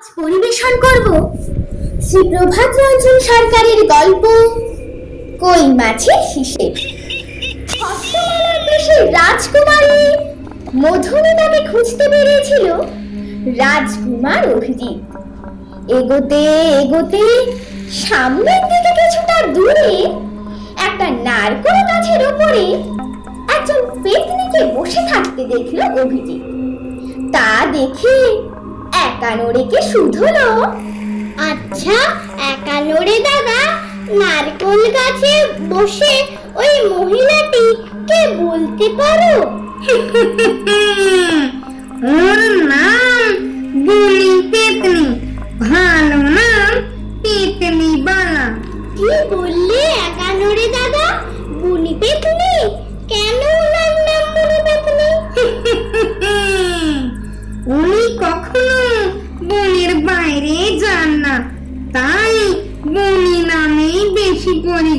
পরিবেশন করব শ্রী প্রভাত রঞ্জন সরকারের গল্প, কই মাছের হিসেব। হস্তমালার দেশের রাজকুমারী মধুমিতাকে খুঁজতে বেরিয়েছিল রাজকুমার অভিজিৎ। এগোতে এগোতে সামনের দিকে কিছুটা দূরে একটা নারকেল গাছের উপরে একজন পেতনিকে বসে থাকতে দেখল অভিজিৎ। তা দেখে একা শুধলো আচ্ছা একা দাদা, নারকোল গাছে বসে ওই মহিলাটি কে বলতে পারো? ওর নাম বলি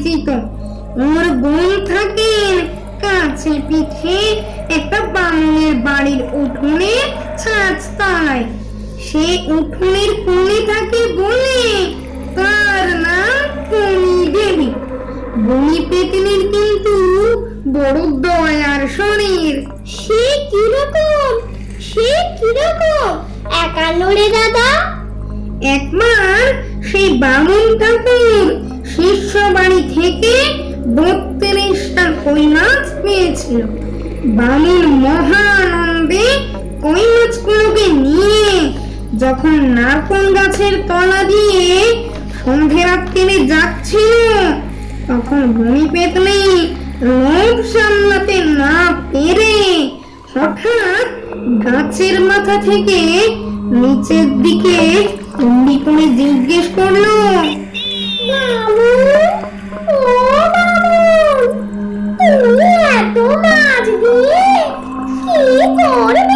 পরিচিত ওর বোন থাকেন কাছে পিঠে একটা বামুনের বাড়ির উঠোনে ছাঁচ সে উঠোনের কোণে থাকে বলে তার নাম দেবী। বনি পেতনির কিন্তু বড় দয়ার শরীর সে কীরকম? সে কীরকম? একা নড়ে দাদা? একবার সেই বামুন ঠাকুর যখন নারকোল গাছের তলা দিয়ে সন্ধে রাত্রিরে যাচ্ছিল, তখন বনি পেতনি লোভ সামলাতে না পেরে হঠাৎ গাছের মাথা থেকে নিচের দিকে তুন্ডি করে জিজ্ঞেস করল মাছ দিয়ে কি করবে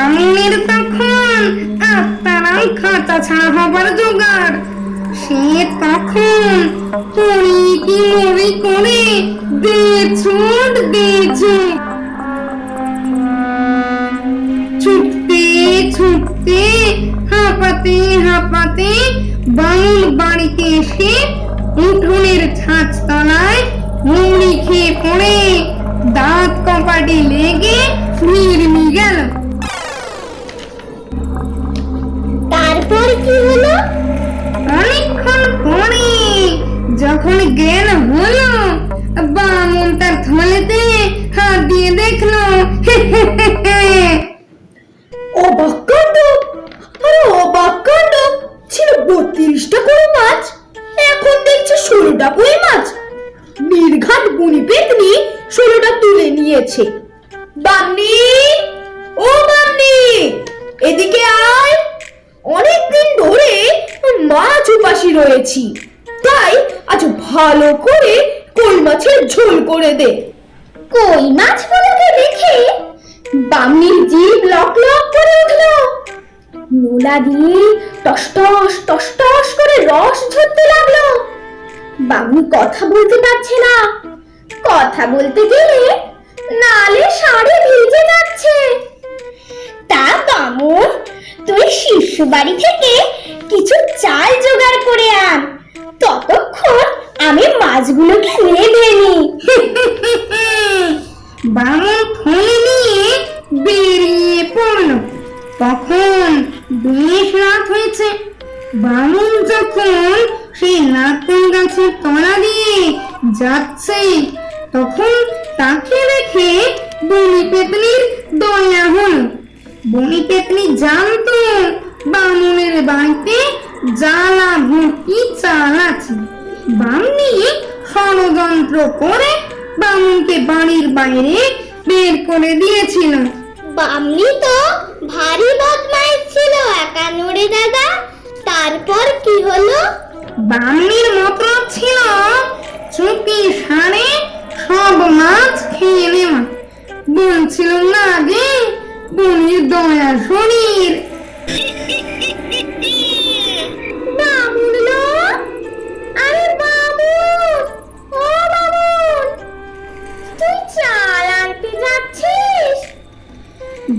বামুনের তখন আত্মারাম খাঁচা ছাড়া হবার জোগাড়। সে তখন পড়ি কি মরি করে দে ছুট দে ছুটতে ছুটতে, হাঁপাতে হাঁপাতে বামুন বাড়িতে এসে উঠোনের ছাঁচ তলায় মুড়ি খেয়ে পড়ে, দাঁত কপাটে লেগে নির্মি গেল তারপর কি হলো? অনেকক্ষণ পরে যখন জ্ঞান হলো বামুন তার থলেতে হাত দিয়ে দেখল। অবাক কাণ্ড আরে অবাক কাণ্ড ছিল বত্রিশটা কই মাছ? এখন দেখছি ষোলোটা কই মাছ? নির্ঘাত বুনি পেতনি ষোলোটা তুলে নিয়েছে। বামনি ও বামনি এদিকে আয়! অনেকদিন ধরে মাছ উপাসী রয়েছি। তাই আজ ভালো করে কই মাছের ঝোল করে দে। কই মাছ মাছগুলোকে দেখে বামনির জিভ লক লক করে উঠল। নোলা দিয়ে টস টস টস টস করে রস ঝরতে লাগল। বামনি কথা বলতে পারছে না। কথা বলতে গেলে নালে শাড়ি ভিজে যাচ্ছে। তা বামুন, তুই শিশু বাড়ি থেকে কিছু চাল জোগাড় করে আন। ততক্ষণ আমি মাছগুলোকে রেঁধে নিই। বামুন থলে নিয়ে বেরিয়ে পড়ল। তখন বেশ রাত হয়েছে। বামুন যখন সেই নারকেল গাছের তলা দিয়ে যাচ্ছে, তখন তাকে দেখে বনি পেতনির দয়া হলো। বনি পেতনি জানতো বামুনের বাড়িতে জ্বালা ভর্তি চাল আছে বামনি ষড়যন্ত্র করে বামুনকে বাড়ির বাইরে বের করে দিয়েছিল বামনি তো ভারী বদমাইশ ছিল একা নড়ে দাদা। তারপর কি হলো? বামনির মতলব ছিল চুপি সারে সব মাছ খেয়ে নেওয়া। বলছিল না যে বনির দয়া শরীর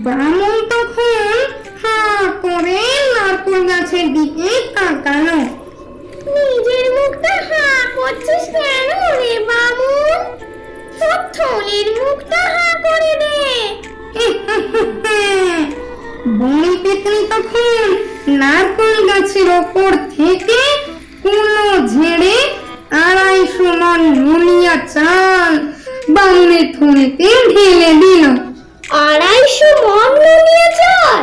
বামন তখন হা করে নারকল গাছের দিকে তাকালো। নিজের মুখটা হা করছিস কেন রে বামন? সব থলির মুখটা হা করে দে। যাচ্ছিস বামন তখন নারকল গাছের ওপর থেকে কুলো ঝেড়ে আড়াইশো মন নুনিয়া চাল বামুনের থনিতে ঢেলে দিল। আড়াইশো মন নুনিয়া চাল?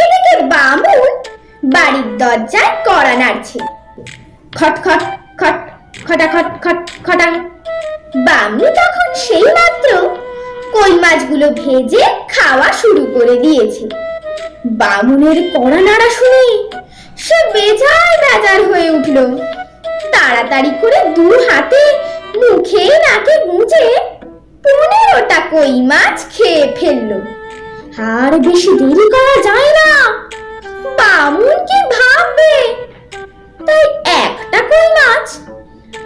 এদিকে বামুন বাড়ির দরজায় কড়া নাড়ছে। খট খট খট, খটা, খট খট, খটাং। বামনি তখন সেই মাত্র কই মাছগুলো ভেজে খাওয়া শুরু করে দিয়েছে। বামুনের কড়া নাড়া শুনে সে বেজার বেজার হয়ে উঠল। তাড়াতাড়ি করে দু হাতে মুখে নাকে গুঁজে পনেরোটা কই মাছ খেয়ে ফেলল। আর বেশি দেরি করা যায় না। বামুন কি ভাববে? তাই একটা কই মাছ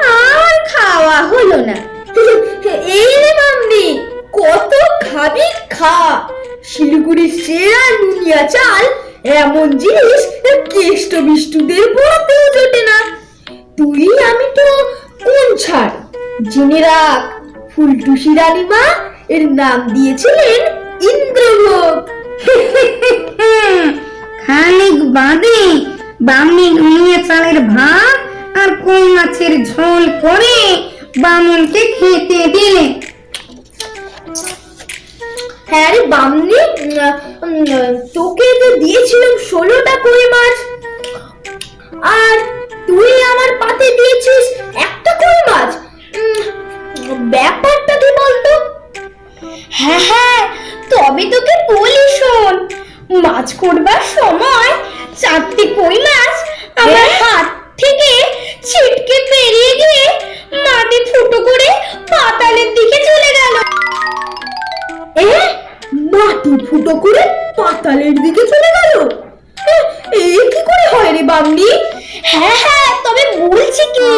আর খাওয়া হলো না। এই রে মামনি কত খাবি খা। শিলিগুড়ির সেরা নুনিয়া চাল, এমন জিনিস কেষ্ট বিষ্টুদের পড়াতেও জোটে না। তুই, আমি তো কোন ছাড় জেনে রাখ, ফুলটুসি রানীমা এর নাম দিয়েছিলেন ইন্দ্রভোগ খানিক বাদে বামনি নুনিয়া চালের ভাত আর কই মাছের ঝোল করে বামনকে খেতে দিলে। হ্যাঁ রে বামনি তোকে তো দিয়েছিলাম ষোলোটা কই মাছ আর তুই আমার পাতে দিয়েছিস একটা কই মাছ ব্যাপারটা কি বলতো? হ্যাঁ হ্যাঁ তবে তোকে বলি শোন মাছ করবার সময় চারটে কই মাছ আমার হাত থেকে ছিটকে বেরিয়ে গিয়ে মাটি ফুটো করে পাতালের দিকে চলে গেল। মাটি ফুটো করে পাতালের দিকে চলে গেল। এ, এ কি করে হয় রে বামনি হ্যাঁ হ্যাঁ তবে বলছি কি।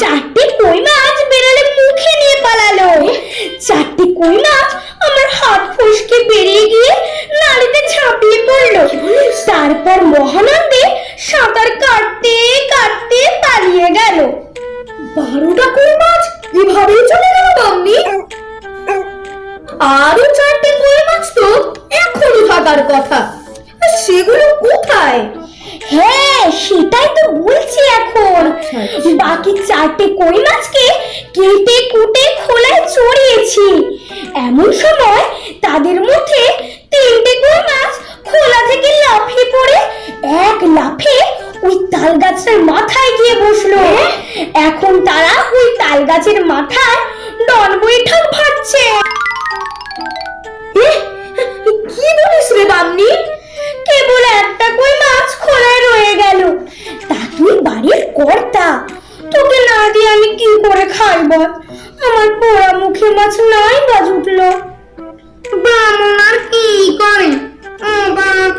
চারটে কই মাছ বেড়ালে মুখে নিয়ে পালালো। চারটে কই মাছ আমার হাত ফসকে বেরিয়ে গিয়ে নালিতে ঝাঁপিয়ে পড়ল। তারপর বাকি চারটে কই মাছকে কেটে কুটে খোলায় চড়িয়েছি এমন সময় তাদের মধ্যে তিনটে কই মাছ খোলা থেকে লাফিয়ে পড়ে এক লাফে ওই তাল গাছের মাথায় গিয়ে বসল। এখন তারা ওই তাল গাছের মাথায়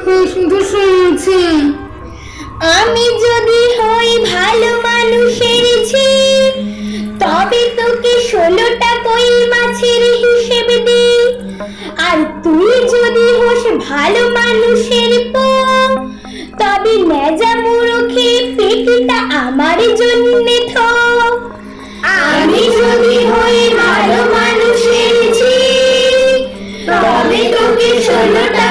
শুধু আমি যদি হই ভালো মানুষের তবে তোকে ষোলোটা কই মাছের হিসেব দি আর তুই যদি হোস ভালো মানুষের পো, তবে নেজা পেটিটা আমার আমি যদি হই ভালো মানুষের তবে তোকে ষোলোটা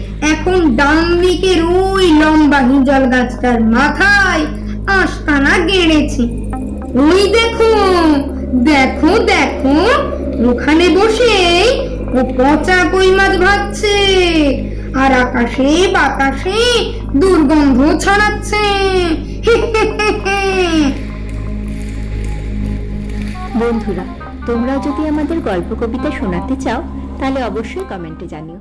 এখন ডান দিকের ওই লম্বা হিজল গাছটার মাথায় আস্তানা গেড়েছে। ওই দেখো দেখো দেখো, ওখানে বসে ও পচা কই মাছ ভাবছে আর আকাশে বাতাসে দুর্গন্ধ ছড়াচ্ছে। বন্ধুরা, তোমরা যদি আমাদের গল্প কবিতা শোনাতে চাও, তাহলে অবশ্যই কমেন্টে জানিও।